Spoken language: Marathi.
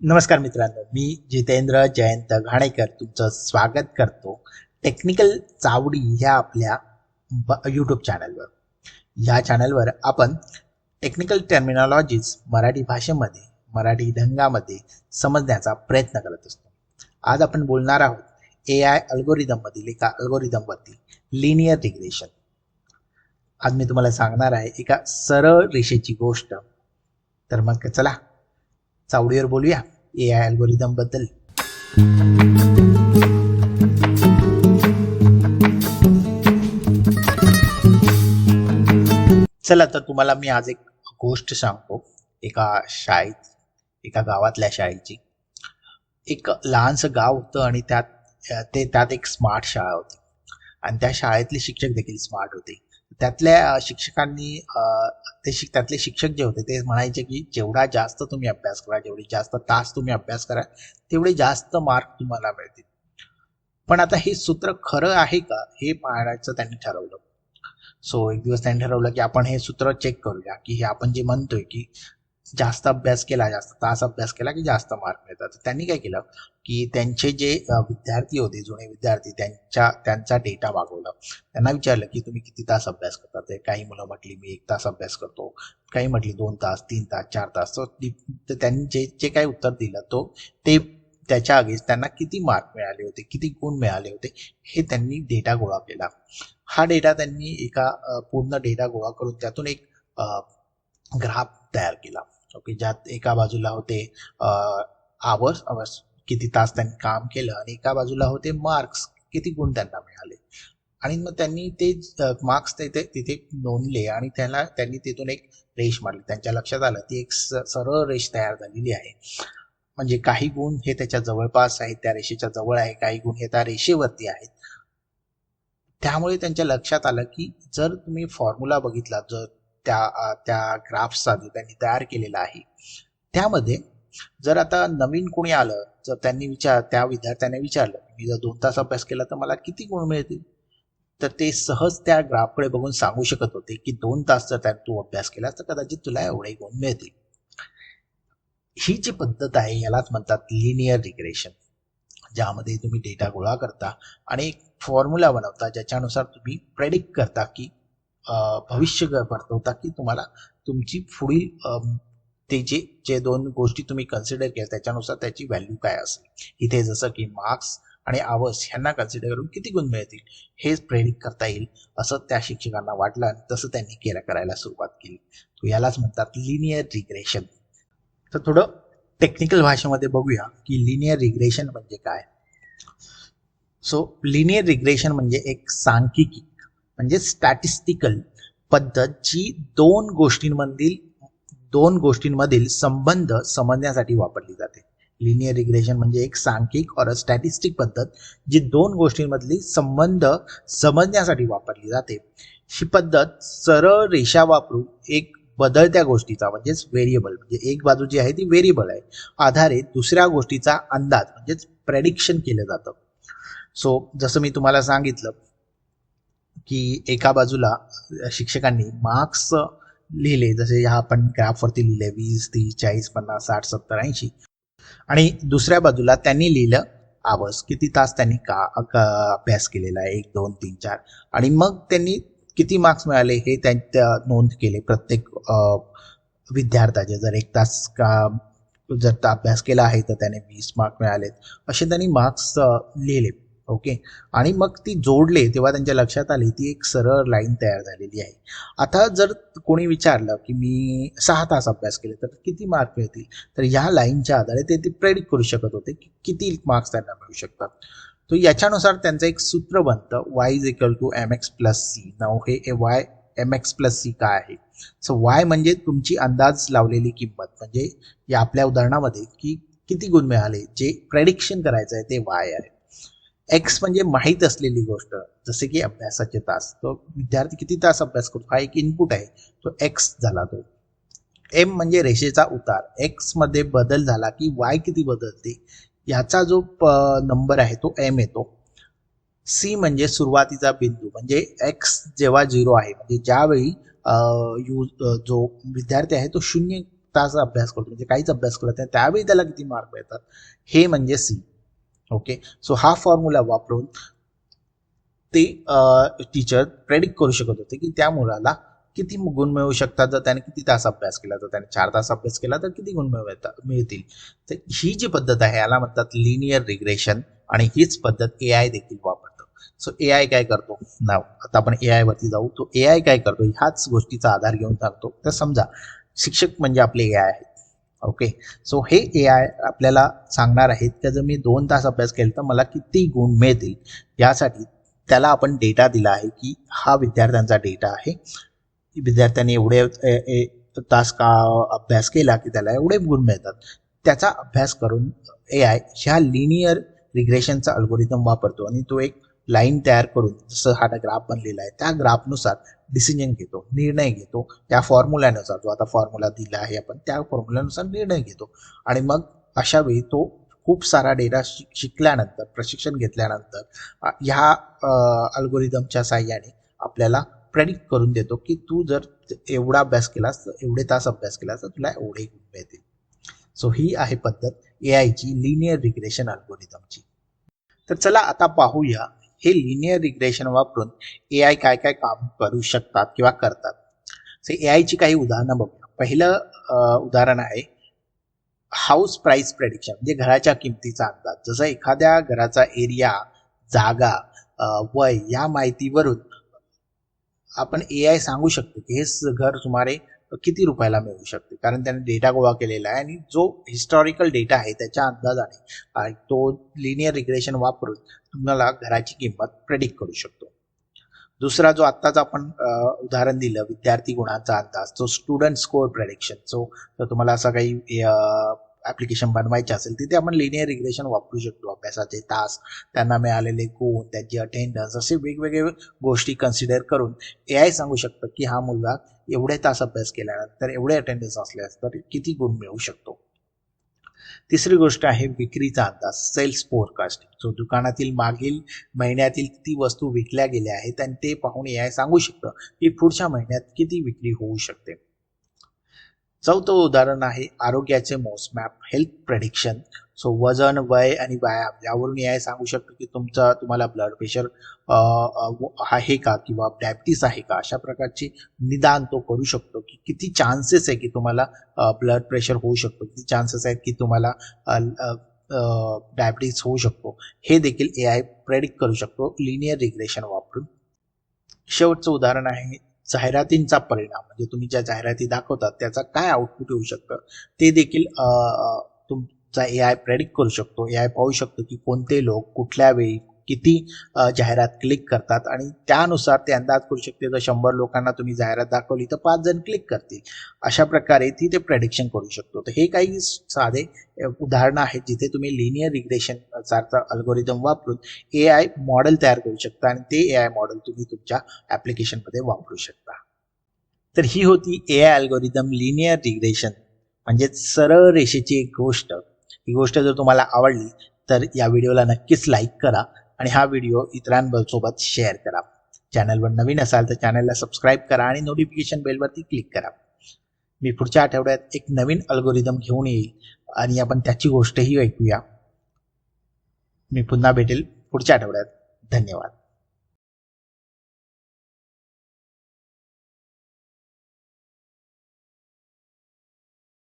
नमस्कार मित्रांनो मी जितेंद्र जयंत घाणेकर तुमचं स्वागत करतो टेक्निकल चावडी ह्या आपल्या यूट्यूब चॅनलवर ह्या चॅनलवर आपण टेक्निकल टर्मिनॉलॉजीज मराठी भाषेमध्ये मराठी ढंगामध्ये समजण्याचा प्रयत्न करत असतो. आज आपण बोलणार आहोत ए आय अल्गोरिदममधील एका अल्गोरिदमवरती लिनियर रिग्रेशन आज मी तुम्हाला सांगणार आहे एका सरळ रेषेची गोष्ट. तर मग चला. चावडीवर बोलूया. ए आय अल्गोरिदमबद्दल. चला तर तुम्हाला मी आज एक गोष्ट सांगतो. एका शाळेत एका गावातल्या शाळेची. एक लहानसं गाव होतं आणि त्यात ते त्यात एक स्मार्ट शाळा होती. आणि त्या शाळेतले शिक्षक देखील स्मार्ट होते. त्यातल्या शिक्षकांनी ते शिक त्यातले शिक्षक जे होते ते म्हणायचे की जेवढा जास्त तुम्ही अभ्यास करा जेवढी जास्त तास तुम्ही अभ्यास करा तेवढे जास्त मार्क तुम्हाला मिळतील. पण आता हे सूत्र खरं आहे का हे पाहण्याचं त्यांनी ठरवलं. सो एक दिवस त्यांनी ठरवलं की आपण हे सूत्र चेक करूया की हे आपण जे म्हणतोय की जास्त अभ्यास केला जास्त तास अभ्यास केला की जास्त मार्क मिळतात. तर त्यांनी काय केलं की त्यांचे जे विद्यार्थी होते जुने विद्यार्थी त्यांच्या त्यांचा डेटा मागवला त्यांना विचारलं की तुम्ही किती तास अभ्यास करता? ते काही मुलं म्हटली मी एक तास अभ्यास करतो. काही म्हटली दोन तास तीन तास चार तास. तर त्यांनी जे जे काही उत्तर दिलं तो ते त्याच्या आगीच त्यांना किती मार्क मिळाले होते किती गुण मिळाले होते हे त्यांनी डेटा गोळा केला. हा डेटा त्यांनी एका पूर्ण डेटा गोळा करून त्यातून एक ग्राफ तयार केला. ओके ज्यात एका बाजूला होते आवर्स आवर्स किती तास त्यांनी काम केलं आणि एका बाजूला होते मार्क्स किती गुण त्यांना मिळाले. आणि मग त्यांनी ते मार्क्स तिथे तिथे नोंदले आणि त्याला त्यांनी तिथून एक रेष मारली. त्यांच्या लक्षात आलं ती एक स- सरळ रेष तयार झालेली आहे. म्हणजे काही गुण हे त्याच्या जवळपास आहेत त्या रेषेच्या जवळ आहे काही गुण हे त्या रेषेवरती आहेत. त्यामुळे त्यांच्या लक्षात आलं की जर तुम्ही फॉर्म्युला बघितला जर त्या त्या ग्राफचा जो त्यांनी तयार केलेला आहे. त्यामध्ये जर आता नवीन कोणी आलं जर त्यांनी विचार त्या विद्यार्थ्याने विचारलं मी जर दोन तास अभ्यास केला तर मला किती गुण मिळतील? तर ते सहज त्या ग्राफकडे बघून सांगू शकत होते की दोन तास जर त्यात तू अभ्यास केला तर कदाचित तुला एवढे गुण मिळतील. ही जी पद्धत आहे यालाच म्हणतात लिनियर रिग्रेशन ज्यामध्ये तुम्ही डेटा गोळा करता आणि एक फॉर्म्युला बनवता ज्याच्यानुसार तुम्ही प्रेडिक्ट करता की भविष्य वर्तवता की तुम्हाला तुमची पुढील ते जे जे दोन गोष्टी तुम्ही कन्सिडर केल्या त्याच्यानुसार त्याची व्हॅल्यू काय असेल. इथे जसं की मार्क्स आणि आवर्स ह्यांना कन्सिडर करून किती गुण मिळतील हेच प्रेरित करता येईल असं त्या शिक्षकांना वाटलं आणि तसं त्यांनी केलं करायला सुरुवात केली. तो यालाच म्हणतात लिनियर रिग्रेशन तर थोडं टेक्निकल भाषेमध्ये बघूया की लिनियर रिग्रेशन म्हणजे काय. सो लिनियर रिग्रेशन म्हणजे एक सांख्यिकी. म्हणजे स्टॅटिस्टिकल पद्धत जी दोन गोष्टींमधील दोन गोष्टींमधील संबंध समजण्यासाठी वापरली जाते. लिनियर रिग्रेशन म्हणजे एक सांख्यिक और स्टॅटिस्टिक पद्धत जी दोन गोष्टींमधली संबंध समजण्यासाठी वापरली जाते. ही पद्धत सरळ रेषा वापरून एक बदलत्या गोष्टीचा म्हणजेच व्हेरिएबल म्हणजे एक बाजू जी आहे ती व्हेरिएबल आहे. आधारे दुसऱ्या गोष्टीचा अंदाज म्हणजेच प्रेडिक्शन केलं जातं. सो जसं मी तुम्हाला सांगितलं की एका बाजूला शिक्षकांनी मार्क्स लिहिले जसे ह्या आपण ग्राफवरती लिहिले वीस तीस चाळीस पन्नास साठ सत्तर ऐंशी. आणि दुसऱ्या बाजूला त्यांनी लिहिलं आवर्स किती तास त्यांनी का अभ्यास केलेला आहे एक दोन तीन चार. आणि मग त्यांनी किती मार्क्स मिळाले हे त्यांच्या नोंद केले प्रत्येक विद्यार्थ्याचे. जर एक तास का जर अभ्यास केला आहे तर त्याने वीस मार्क मिळालेत. असे त्यांनी मार्क्स लिहिले. ओके आणि मग ती जोडले तेव्हा त्यांच्या लक्षात आली ती एक सरळ लाईन तयार झालेली आहे. आता जर कोणी विचारलं की मी सहा तास अभ्यास केले तर किती मार्क मिळतील? तर ह्या लाईनच्या आधारे ते ते प्रेडिक्ट करू शकत होते की किती मार्क्स त्यांना मिळू शकतात. तर याच्यानुसार त्यांचं एक सूत्र बनतं Y is equal to M X plus C नाव हे ए Y M X plus C काय आहे? सो वाय म्हणजे तुमची अंदाज लावलेली किंमत. म्हणजे या आपल्या उदाहरणामध्ये की किती गुण मिळाले? जे प्रेडिक्शन करायचं आहे ते वाय आहे. एक्स म्हणजे माहीत असलेली गोष्ट जसे की अभ्यासाचे तास. तो विद्यार्थी किती तास अभ्यास करतो? हा एक इनपुट आहे. तो एक्स झाला तो. एम म्हणजे रेषेचा उतार. एक्समध्ये बदल झाला की वाय किती बदलते? याचा जो नंबर आहे तो एम येतो. सी म्हणजे सुरुवातीचा बिंदू. म्हणजे एक्स जेव्हा झिरो आहे म्हणजे ज्यावेळी यू जो विद्यार्थी आहे तो शून्य तास अभ्यास करतो. म्हणजे काहीच अभ्यास करत नाही. त्यावेळी त्याला किती मार्क मिळतात? हे म्हणजे सी ओके सो हा फॉर्म्युला वापरून ते टीचर प्रेडिक्ट करू शकत होते की त्या मुलाला किती गुण मिळू शकतात जर त्याने किती तास अभ्यास केला तर त्याने चार तास अभ्यास केला तर किती गुण मिळतात मिळतील. तर ही जी पद्धत आहे याला म्हणतात लिनियर रिग्रेशन आणि हीच पद्धत ए आय देखील वापरतो. सो ए आय काय करतो? नाव आता आपण ए आय वरती जाऊ. तो ए आय काय करतो? ह्याच गोष्टीचा आधार घेऊन सांगतो. तर समजा शिक्षक म्हणजे आपले ए आय आहेत. ओके सो हे ए आय आपल्याला सांगणार आहेत की जर मी दोन तास अभ्यास केला तर मला किती गुण मिळतील? यासाठी त्याला आपण डेटा दिला आहे की हा विद्यार्थ्यांचा डेटा आहे. विद्यार्थ्यांनी एवढे ए- ए- तास का अभ्यास केला की त्याला एवढे गुण मिळतात? त्याचा अभ्यास करून ए आय ह्या लिनियर रिग्रेशनचा अल्गोरिदम वापरतो आणि तो एक लाईन तयार करून जसं हा ग्राफ बनलेला आहे त्या ग्राफनुसार डिसिजन घेतो निर्णय घेतो त्या फॉर्म्युल्यानुसार जो आता फॉर्म्युला दिला आहे आपण त्या फॉर्म्युल्यानुसार निर्णय घेतो. आणि मग अशा वेळी तो खूप सारा डेटा शिकल्यानंतर प्रशिक्षण घेतल्यानंतर ह्या अल्गोरिदमच्या साह्याने आपल्याला प्रेडिक्ट करून देतो की तू जर एवढा अभ्यास केलास तर एवढे तास अभ्यास केलास तर तुला एवढे गुण मिळतील. सो ही आहे पद्धत ए आयची लिनियर रिग्रेशन अल्गोरिदमची तर चला आता पाहूया हे लिनियर रिग्रेशन वापरून ए आय काय काय काम करू शकतात किंवा करतात. सो ए आयची काही उदाहरणं बघूया. पहिलं उदाहरण आहे हाऊस प्राईस प्रेडिक्शन म्हणजे घराच्या किमतीचा अंदाज. जसं एखाद्या घराचा एरिया जागा वय या माहितीवरून आपण ए आय सांगू शकतो की हे घर सुमारे किती रुपयाला मिळू शकते? कारण त्याने डेटा गोळा केलेला आहे आणि जो हिस्टॉरिकल डेटा आहे त्याच्या अंदाजाने तो लिनियर रिग्रेशन वापरून तुम्हाला घराची किंमत प्रेडिक्ट करू शकतो. दुसरा जो आत्ताच आपण उदाहरण दिलं विद्यार्थी गुणांचा अंदाज तो स्टुडंट स्कोअर प्रेडिक्शन सो तर तुम्हाला असा काही ॲप्लिकेशन बनवायचे असेल तिथे आपण लिनियर रिग्रेशन वापरू शकतो. अभ्यासाचे तास त्यांना मिळालेले गुण त्यांची अटेंडन्स असे वेगवेगळे गोष्टी कन्सिडर करून ए आय सांगू शकतं की हा मुलगा एवढे तास अभ्यास केल्यानंतर एवढे अटेंडन्स असल्यास तर किती गुण मिळू शकतो? तिसरी गोष्ट आहे विक्रीचा अंदाज सेल्स फोरकास्ट जो दुकानातील मागील महिन्यातील किती वस्तू विकल्या गेल्या आहेत आणि ते पाहून ए आय सांगू शकतं की पुढच्या महिन्यात किती विक्री होऊ शकते. चौथं उदाहरण आहे आरोग्याचे मोसमॅप हेल्थ प्रेडिक्शन सो वजन वय आणि व्यायाम यावरून ए आय सांगू शकतो की तुमचा तुम्हाला ब्लड प्रेशर आहे का किंवा डायबिटीस आहे का? अशा प्रकारची निदान तो करू शकतो की किती चान्सेस आहे की तुम्हाला ब्लड प्रेशर होऊ शकतो? किती चान्सेस आहेत की तुम्हाला डायबिटीस होऊ शकतो? हे देखील ए आय प्रेडिक्ट करू शकतो. लिनियर रिग्रेशन वापरून. शेवटचं उदाहरण आहे जाहिरातींचा परिणाम म्हणजे तुम्ही ज्या जाहिराती दाखवतात त्याचा काय आउटपुट येऊ शकतं? ते देखील तुमचा ए आय प्रेडिक्ट करू शकतो. ए आय पाहू शकतो की कोणते लोक कुठल्या वेळी किती जाहिरात क्लिक करतात आणि त्यानुसार ते अंदाज करू शकते. जर शंभर लोकांना तुम्ही जाहिरात दाखवली तर पाच जण क्लिक करतील. अशा प्रकारे ती ते प्रेडिक्शन करू शकतो. तर हे काही साधे उदाहरणं आहेत जिथे तुम्ही लिनियर रिग्रेशन सारखा अल्गोरिदम वापरून ए आय मॉडेल तयार करू शकता आणि ते ए आय मॉडेल तुम्ही तुमच्या ॲप्लिकेशनमध्ये वापरू शकता. तर ही होती A I algorithm linear regression म्हणजेच सरळ रेषेची एक गोष्ट. ही गोष्ट जर तुम्हाला आवडली तर या व्हिडिओला नक्कीच लाईक करा. आणि हा व्हिडिओ इतरांसोबत शेअर करा. चॅनलवर नवीन असाल तर चॅनलला सबस्क्राईब करा आणि नोटिफिकेशन बेलवरती क्लिक करा. मी पुढच्या आठवड्यात एक नवीन अल्गोरिदम घेऊन येईल आणि आपण त्याची गोष्टही ऐकूया. मी पुन्हा भेटेल पुढच्या आठवड्यात. धन्यवाद.